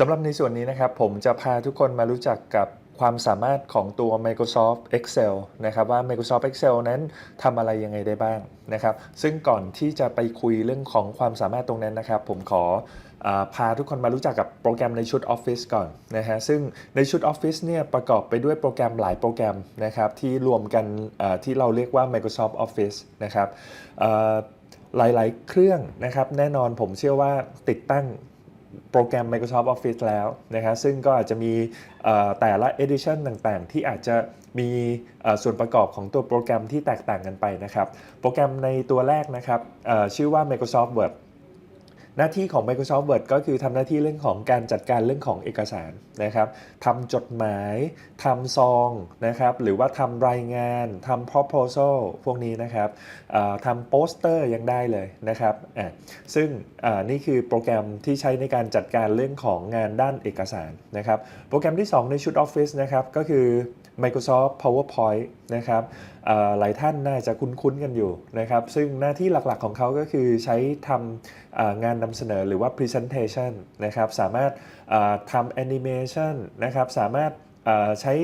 สำหรับในส่วนนี้นะครับ ผมจะพาทุกคนมารู้จักกับความสามารถของตัว Microsoft Excel นะครับว่า Microsoft Excel นั้นทำอะไรยังไงได้บ้างนะครับ ซึ่งก่อนที่จะไปคุยเรื่องของความสามารถตรงนั้นนะครับ ผมขออาพาทุกคนมารู้จักกับโปรแกรมในชุด Office ก่อนนะฮะซึ่งในชุด Office เนี่ยประกอบไปด้วยโปรแกรมหลายโปรแกรมนะครับที่รวมกันที่เราเรียกว่า Microsoft Office นะครับอ่าหลายๆ เครื่องนะครับ แน่นอนผมเชื่อว่าติดตั้ง โปรแกรม Microsoft Office แล้วนะครับซึ่งก็อาจจะมีแต่ละ Edition ต่างๆ ที่อาจจะมีส่วนประกอบของตัวโปรแกรมที่แตกต่างกันไปนะครับ โปรแกรมในตัวแรกนะครับชื่อว่า Microsoft Word หน้าที่ของ Microsoft Word ก็คือทำหน้าที่เรื่องของการจัดการเรื่องของเอกสารนะครับทำจดหมายทำซองนะครับหรือว่าทำรายงานทำ proposal พวกนี้นะครับทำโปสเตอร์ยังได้เลยนะครับซึ่งนี่คือโปรแกรมที่ใช้ในการจัดการเรื่องของงานด้านเอกสารนะครับโปรแกรมที่ 2 ในชุด Office นะครับก็คือ Microsoft PowerPoint นะครับหลายท่านน่าจะคุ้นๆกันอยู่นะครับซึ่งหน้าที่หลักๆของเขาก็คือใช้ทำงานนำเสนอหรือว่า Presentation นะครับสามารถทำ Animation นะครับสามารถใช้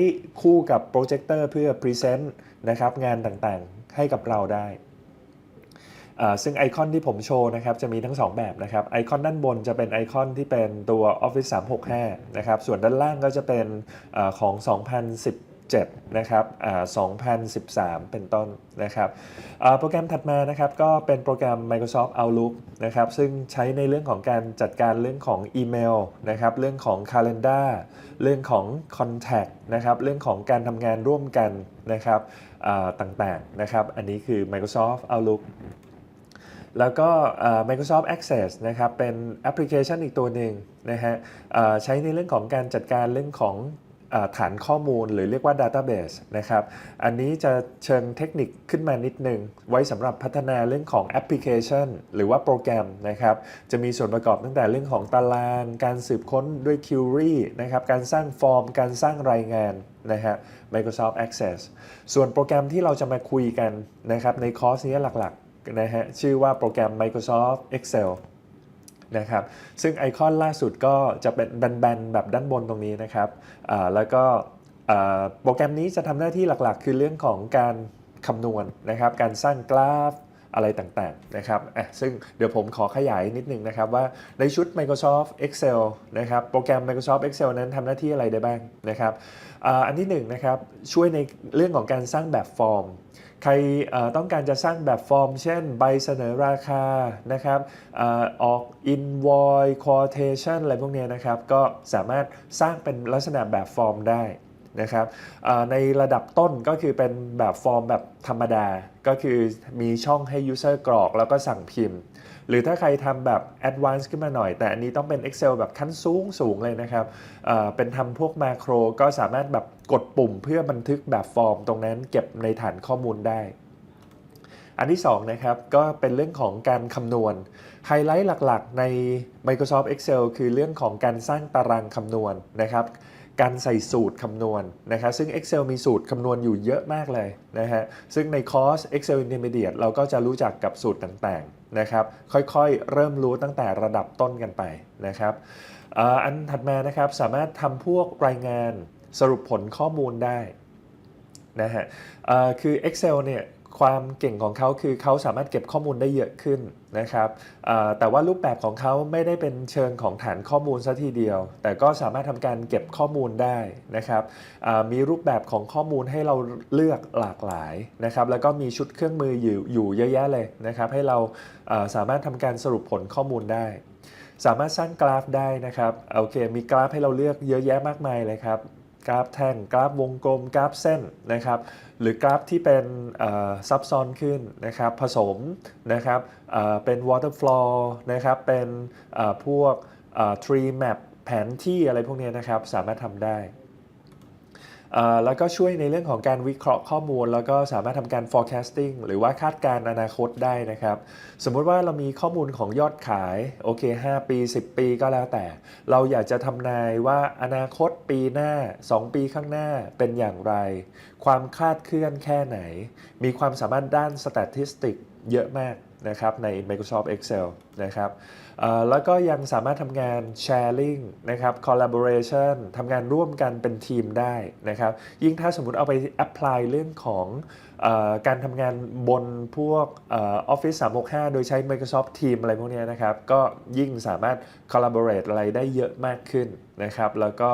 คู่กับโปรเจคเตอร์เพื่อ Present นะครับงานต่างๆให้กับเราได้ซึ่งไอคอนที่ผมโชว์นะครับจะมีทั้ง 2 แบบนะครับไอคอนด้านบนจะเป็นไอคอนที่เป็นตัว Office 365 นะครับส่วนด้านล่างก็จะเป็นอของ 2017 นะครับอ่า2013 เป็นต้นนะครับโปรแกรมถัดมานะครับก็เป็นโปรแกรม Microsoft Outlook นะครับซึ่งใช้ในเรื่องของการจัดการเรื่องของอีเมลนะครับเรื่องของ Calendar เรื่องของ Contact นะครับเรื่องของการทำงานร่วมกันนะครับต่างๆนะครับอันนี้คือ Microsoft Outlook แล้วก็ Microsoft Access นะครับเป็นแอปพลิเคชันอีกตัวหนึ่งนะฮะใช้ในเรื่องของการจัดการเรื่องของ ฐานข้อมูลหรือเรียกว่า Database นะครับ อันนี้จะเชิงเทคนิคขึ้นมานิดหนึ่งไว้สำหรับพัฒนาเรื่องของแอปพลิเคชัน หรือว่าโปรแกรมนะครับ จะมีส่วนประกอบตั้งแต่เรื่องของตาราง การสืบค้นด้วย Query นะครับ การสร้างฟอร์ม การสร้างรายงานนะฮะ Microsoft Access ส่วนโปรแกรมที่เราจะมาคุยกันนะครับในคอร์สนี้หลักๆนะฮะชื่อว่าโปรแกรม Microsoft Excel นะครับซึ่งไอคอนล่าสุดก็จะเป็นแบนๆแบบด้านบนตรงนี้นะครับแล้วก็โปรแกรมนี้จะทำหน้าที่หลักๆ คือเรื่องของการคำนวณนะครับ การสร้างกราฟ อะไรต่างๆนะครับอะซึ่งเดี๋ยวผมขอขยายนิดนึงนะครับว่าในชุด Microsoft Excel นะครับโปรแกรม Microsoft Excel นั้นทำหน้าที่อะไรได้บ้างนะครับอันที่หนึ่งนะครับช่วยในเรื่องของการสร้างแบบฟอร์ม ใครต้องการจะสร้างแบบฟอร์ม เช่น ใบเสนอราคานะครับออออก invoice quotation อะไรพวกเนี้ยนะครับ ก็สามารถสร้างเป็นลักษณะแบบฟอร์มได้ นะครับในระดับต้นก็คือเป็นแบบฟอร์มแบบธรรมดา ก็คือมีช่องให้ user กรอกแล้วก็สั่งพิมพ์ หรือถ้าใครทำแบบ advanced ขึ้นมาหน่อย แต่อันนี้ต้องเป็น Excel แบบขั้นสูงสูงเลยนะครับเอ่อเป็นทำพวกมาโครก็สามารถแบบกดปุ่มเพื่อบันทึกแบบฟอร์มตรงนั้นเก็บในฐานข้อมูลได้อันที่2นะครับก็เป็นเรื่องของการคำนวณไฮไลท์หลักๆ ใน Microsoft Excel คือเรื่องของการสร้างตารางคำนวณนะครับ การใส่สูตรคำนวณนะครับซึ่ง Excel มีสูตรคำนวณอยู่เยอะมากเลยนะฮะซึ่งในคอร์ส Excel Intermediate เราก็จะรู้จักกับสูตรต่างๆนะครับค่อยๆ เริ่มรู้ตั้งแต่ระดับต้นกันไปนะครับอันถัดมานะครับสามารถทำพวกรายงานสรุปผลข้อมูลได้นะฮะเอ่อคือ Excel เนี่ย ความเก่งของเขาคือเขาสามารถเก็บข้อมูลได้เยอะขึ้นนะครับแต่ว่ารูปแบบของเขาไม่ได้เป็นเชิงของฐานข้อมูลซะทีเดียว แต่ก็สามารถทำการเก็บข้อมูลได้นะครับมีรูปแบบของข้อมูลให้เราเลือกหลากหลายนะครับแล้วก็มีชุดเครื่องมืออยู่อยู่เยอะแยะเลยนะครับให้เราสามารถทำการสรุปผลข้อมูลได้สามารถสร้างกราฟได้นะครับโอเคมีกราฟให้เราเลือกเยอะแยะมากมายเลยครับ กราฟแท่งกราฟวงกลมกราฟเส้นนะครับหรือกราฟที่เป็นซับซ้อนขึ้นนะครับผสมนะครับเอ่อเป็น waterfall นะครับเป็นพวก tree map แผนที่อะไรพวกนี้นะครับสามารถทำได้ แล้วก็ช่วยในเรื่องของการวิเคราะห์ข้อมูล แล้วก็สามารถทำการ forecasting หรือว่าคาดการณ์อนาคตได้นะครับ สมมุติว่าเรามีข้อมูลของยอดขายโอเค 5 ปี 10 ปีก็แล้วแต่ เราอยากจะทำนายว่าอนาคตปีหน้า 2 ปีข้างหน้าเป็นอย่างไร ความคลาดเคลื่อนแค่ไหน มีความสามารถด้าน statistic เยอะมากนะครับใน Microsoft Excel นะครับแล้วก็ยังสามารถทำงาน sharing นะครับ collaboration ทำงานร่วมกันเป็นทีมได้นะครับ ยิ่งถ้าสมมติเอาไป apply เรื่องของอการทำงานบนพวก Office 365 โดยใช้ Microsoft Teams อะไรพวกนี้นะครับ ก็ยิ่งสามารถ collaborate อะไรได้เยอะมากขึ้นนะครับแล้วก็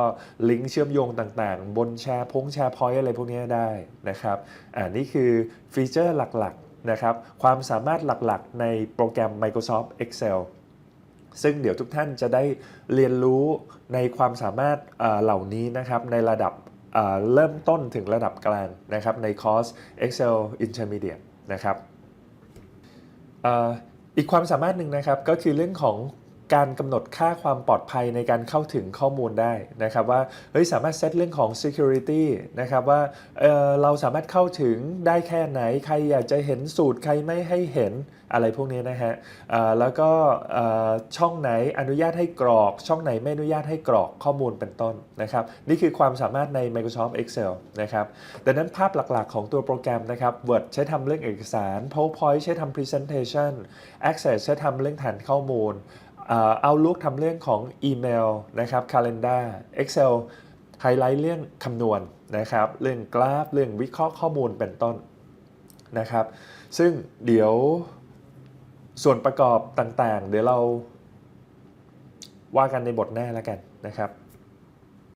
ลิงก์เชื่อมโยงต่างๆ บนแชร์พงแชร์พอยต์อะไรพวกนี้ได้นะครับอ่านี่คือฟีเจอร์หลักๆนะครับความสามารถหลักๆ ในโปรแกรม Microsoft Excel ซึ่งเดี๋ยวทุกท่านจะได้เรียนรู้ในความสามารถเหล่านี้นะครับในระดับเริ่มต้นถึงระดับกลางนะครับในคอร์ส Excel Intermediate นะครับอีกความสามารถหนึ่งนะครับก็คือเรื่องของ การกำหนดค่าความปลอดภัยในการเข้าถึงข้อมูลได้นะครับว่าเฮ้ยสามารถเซตเรื่องของ security นะครับว่าเออเราสามารถเข้าถึงได้แค่ไหน ใครอยากจะเห็นสูตรใครไม่ให้เห็นอะไรพวกนี้นะฮะแล้วก็ช่องไหนอนุญาตให้กรอก ช่องไหนไม่อนุญาตให้กรอกข้อมูลเป็นต้นนะครับ นี่คือความสามารถใน Microsoft Excel นะครับดังนั้นภาพหลักๆของตัวโปรแกรมนะครับ Word ใช้ทำเรื่องเอกสาร PowerPoint ใช้ทำ Presentation Access ใช้ทำเรื่องฐานข้อมูล เอาลูกทำเรื่องของอีเมลนะครับ Calendar Excel ไฮไลท์เรื่องคำนวณนะครับ เรื่องกราฟ เรื่องวิเคราะห์ข้อมูลเป็นต้นนะครับ ซึ่งเดี๋ยวส่วนประกอบต่างๆ เดี๋ยวเราว่ากันในบทหน้าแล้วกันนะครับ